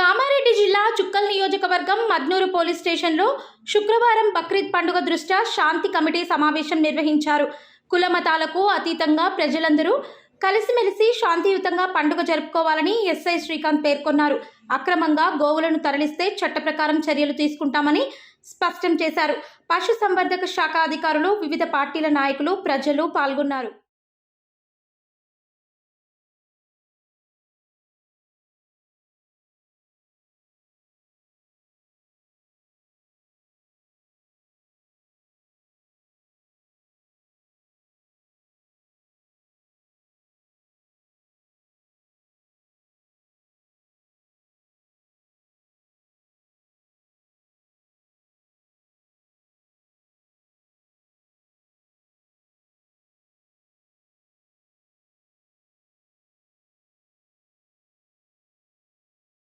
కామారెడ్డి జిల్లా చుక్కల్ నియోజకవర్గం మద్నూరు పోలీస్ స్టేషన్లో శుక్రవారం బక్రీద్ పండుగ దృష్ట్యా శాంతి కమిటీ సమావేశం నిర్వహించారు. కులమతాలకు అతీతంగా ప్రజలందరూ కలిసిమెలిసి శాంతియుతంగా పండుగ జరుపుకోవాలని ఎస్ఐ శ్రీకాంత్ పేర్కొన్నారు. అక్రమంగా గోవులను తరలిస్తే చట్ట ప్రకారం చర్యలు తీసుకుంటామని స్పష్టం చేశారు. పశుసంవర్ధక శాఖ అధికారులు వివిధ పార్టీల నాయకులు ప్రజలు పాల్గొన్నారు.